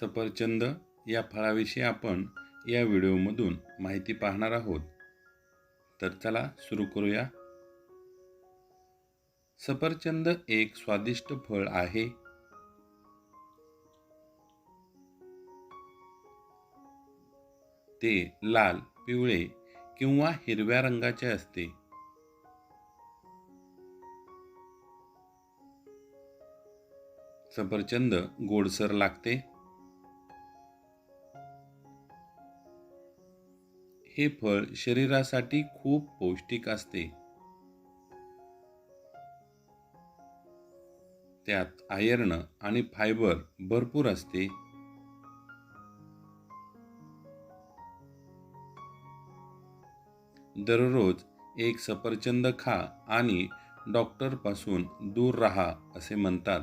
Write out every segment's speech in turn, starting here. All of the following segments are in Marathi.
सफरचंद या फळाविषयी आपण या व्हिडिओमधून माहिती पाहणार आहोत. तर चला सुरू करूया. सफरचंद एक स्वादिष्ट फळ आहे. ते लाल पिवळे किंवा हिरव्या रंगाचे असते. सफरचंद गोडसर लागते. हे फळ शरीरासाठी खूप पौष्टिक असते. त्यात आयर्न आणि फायबर भरपूर असते. दररोज एक सफरचंद खा आणि डॉक्टरपासून दूर राहा असे म्हणतात.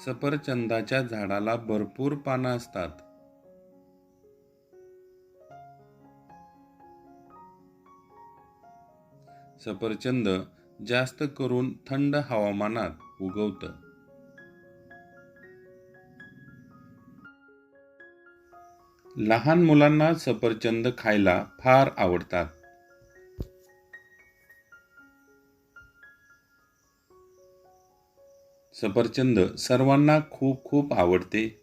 सफरचंदाच्या झाडाला भरपूर पानं असतात. सफरचंद जास्त करून थंड हवामानात उगवतं. लहान मुलांना सफरचंद खायला फार आवडतात. सफरचंद सर्वांना खूप खूप आवडते.